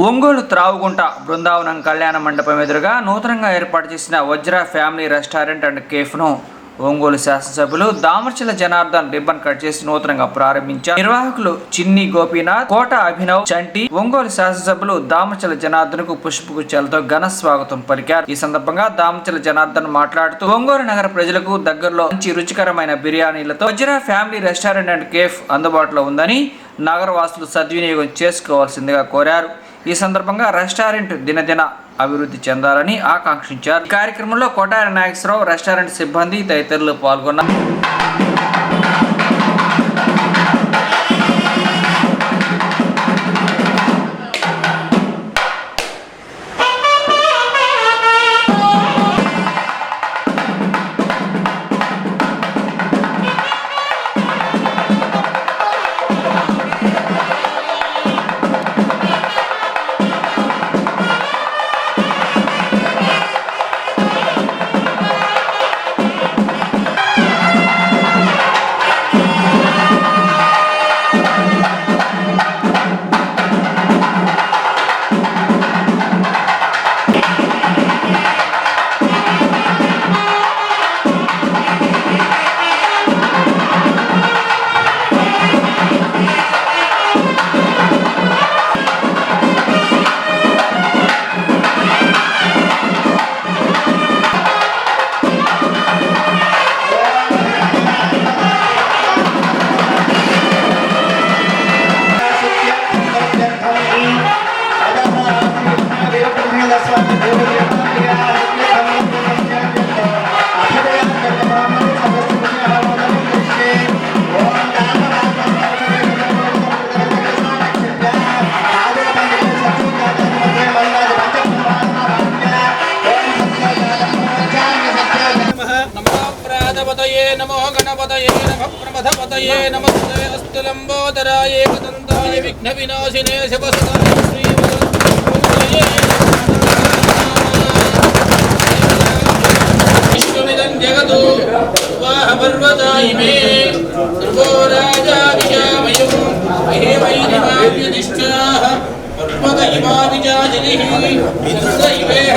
ఒంగోలు త్రావుగుంట బృందావనం కళ్యాణ మండపం ఎదురుగా నూతనంగా ఏర్పాటు చేసిన వజ్ర ఫ్యామిలీ రెస్టారెంట్ అండ్ కేఫ్ను ఒంగోలు శాసనసభ్యులు దామర్చల జనార్దన్ రిబ్బన్ కట్ చేసి నూతనంగా ప్రారంభించారు. నిర్వాహకులు చిన్ని గోపీనాథ్ కోట అభినవ్ చంటి ఒంగోలు శాసనసభ్యులు దామర్చల జనార్దన్కు పుష్పగుచ్చాలతో ఘన స్వాగతం పలికారు. ఈ సందర్భంగా దామర్చల జనార్దన్ మాట్లాడుతూ ఒంగోలు నగర ప్రజలకు దగ్గరలో మంచి రుచికరమైన బిర్యానీలతో వజ్ర ఫ్యామిలీ రెస్టారెంట్ అండ్ కేఫ్ అందుబాటులో ఉందని నగరవాసులు సద్వినియోగం చేసుకోవాల్సిందిగా కోరారు. ఈ సందర్భంగా రెస్టారెంట్ దినదిన అభివృద్ధి చెందాలని ఆకాంక్షించారు. ఈ కార్యక్రమంలో కొటారి నాగేశ్వరరావు రెస్టారెంట్ సిబ్బంది తదితరులు పాల్గొన్నారు. ప్రాజపతయే నమో గణపతయే నమ ప్రమథపతయే నమస్తే అస్తు లంబోదరాయ ఏకదంతాయ విఘ్న వినాశినే శివసదాయ శ్రీమదయే విష్ణుమిదం జగదు వాహ పర్వతాయ మే ధ్రువో రాజా విజామయం మహే వైరిమావ్యధిష్ఠాః పర్వత ఇమా విజాజినిః విద్రుత ఇవేహ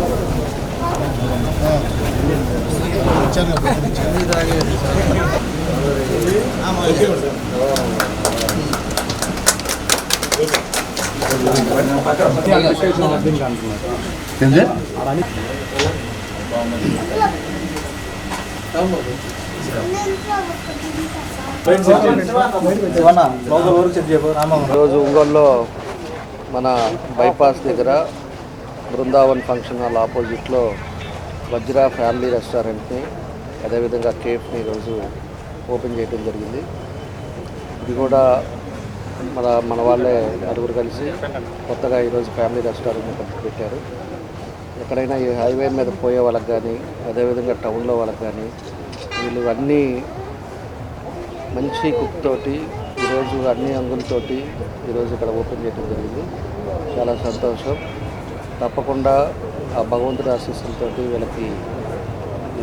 ప్రతిష్ఠతి ఈరోజు ఒంగోలులో మన బైపాస్ దగ్గర బృందావన్ ఫంక్షన్ హాల్ ఆపోజిట్లో వజ్రా ఫ్యామిలీ రెస్టారెంట్ని అదేవిధంగా కేఫ్ని ఈరోజు ఓపెన్ చేయడం జరిగింది. ఇది కూడా మన మన వాళ్ళే నలుగురు కలిసి కొత్తగా ఈరోజు ఫ్యామిలీ రెస్టారెంట్ని కలిసి పెట్టారు. ఎక్కడైనా ఈ హైవే మీద పోయే వాళ్ళకి కానీ అదేవిధంగా టౌన్లో వాళ్ళకి కానీ వీళ్ళు అన్నీ మంచి కుక్ తోటి ఈరోజు అన్ని అంగులతోటి ఈరోజు ఇక్కడ ఓపెన్ చేయడం జరిగింది. చాలా సంతోషం. తప్పకుండా ఆ భగవంతుడి ఆశీస్సులతో వీళ్ళకి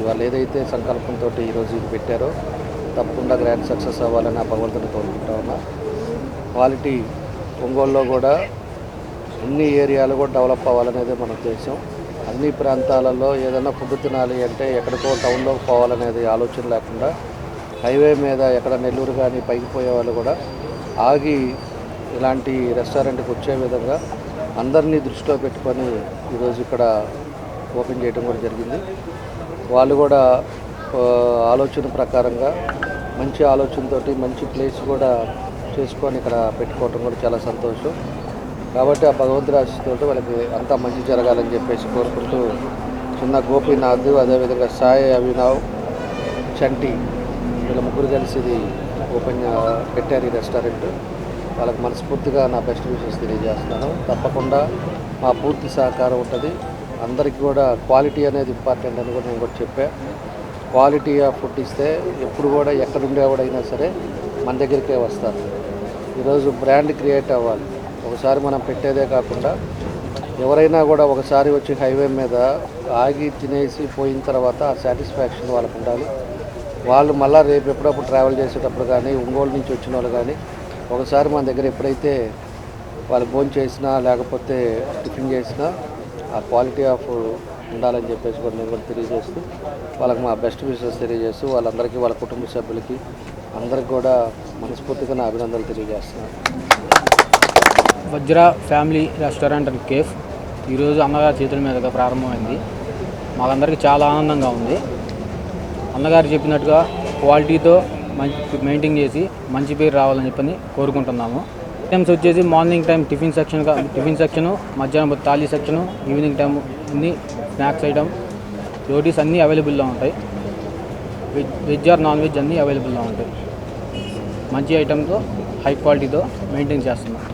వాళ్ళు ఏదైతే సంకల్పంతో ఈరోజు ఇది పెట్టారో తప్పకుండా గ్రాండ్ సక్సెస్ అవ్వాలని ఆ భగవంతుని కోరుకుంటా ఉన్నా. క్వాలిటీ ఒంగోలులో కూడా అన్ని ఏరియాలు కూడా డెవలప్ అవ్వాలనేది మన ఉద్దేశం. అన్ని ప్రాంతాలలో ఏదైనా ఫుడ్ తినాలి అంటే ఎక్కడికో టౌన్లోకి పోవాలనేది ఆలోచన లేకుండా హైవే మీద ఎక్కడ నెల్లూరు కానీ పైకి పోయే వాళ్ళు కూడా ఆగి ఇలాంటి రెస్టారెంట్కి వచ్చే విధంగా అందరినీ దృష్టిలో పెట్టుకొని ఈరోజు ఇక్కడ ఓపెన్ చేయడం కూడా జరిగింది. వాళ్ళు కూడా ఆలోచన ప్రకారంగా మంచి ఆలోచనతోటి మంచి ప్లేస్ కూడా చేసుకొని ఇక్కడ పెట్టుకోవటం కూడా చాలా సంతోషం. కాబట్టి ఆ భగవంతుడి ఆశీస్సుతో వాళ్ళకి అంతా మంచి జరగాలని చెప్పేసి కోరుకుంటూ చిన్న గోపీనాథ్ అదేవిధంగా సాయి అభినవ్ చంటి వీళ్ళ ముగ్గురు కలిసి ఇది ఓపెన్ పెట్టారు ఈ రెస్టారెంట్. వాళ్ళకి మనస్ఫూర్తిగా నా బెస్ట్ విషెస్ తెలియజేస్తున్నాను. తప్పకుండా మా పూర్తి సహకారం ఉంటుంది. అందరికీ కూడా క్వాలిటీ అనేది ఇంపార్టెంట్ అని కూడా నేను కూడా చెప్పా. క్వాలిటీ ఆఫ్ ఫుడ్ ఇస్తే ఎప్పుడు కూడా ఎక్కడ ఉండేవాడైనా సరే మన దగ్గరికే వస్తారు. ఈరోజు బ్రాండ్ క్రియేట్ అవ్వాలి. ఒకసారి మనం పెట్టేదే కాకుండా ఎవరైనా కూడా ఒకసారి వచ్చి హైవే మీద ఆగి తినేసి పోయిన తర్వాత ఆ సాటిస్ఫాక్షన్ వాళ్ళకు ఉండాలి. వాళ్ళు మళ్ళీ రేపు ఎప్పుడప్పుడు ట్రావెల్ చేసేటప్పుడు కానీ ఒంగోలు నుంచి వచ్చిన వాళ్ళు కానీ ఒకసారి మన దగ్గర ఎప్పుడైతే వాళ్ళు భోజనం చేసినా లేకపోతే టిఫిన్ చేసినా ఆ క్వాలిటీ ఆఫ్ ఉండాలని చెప్పేసి కూడా నేను కూడా తెలియజేస్తూ వాళ్ళకి మా బెస్ట్ విషెస్ తెలియజేస్తూ వాళ్ళందరికీ వాళ్ళ కుటుంబ సభ్యులకి అందరికి కూడా మనస్ఫూర్తిగా నా అభినందనలు తెలియజేస్తున్నాను. వజ్ర ఫ్యామిలీ రెస్టారెంట్ అండ్ కేఫ్. ఈరోజు అన్నగారి చేతుల మీదుగా ప్రారంభమైంది. మాకందరికీ చాలా ఆనందంగా ఉంది. అన్నగారు చెప్పినట్టుగా క్వాలిటీతో మంచి మెయింటైన్ చేసి మంచి పేరు రావాలని చెప్పని కోరుకుంటున్నాము. ఐటమ్స్ వచ్చేసి morning time tiffin section tiffin section మధ్యాహ్నం థాలీ సెక్షను ఈవినింగ్ టైం అన్ని స్నాక్స్ ఐటమ్ రోటీస్ అన్నీ అవైలబుల్లో ఉంటాయి. Veg veg or non veg అన్నీ అవైలబుల్లో ఉంటాయి. మంచి ఐటమ్తో హై క్వాలిటీతో మెయింటైన్ చేస్తున్నాం.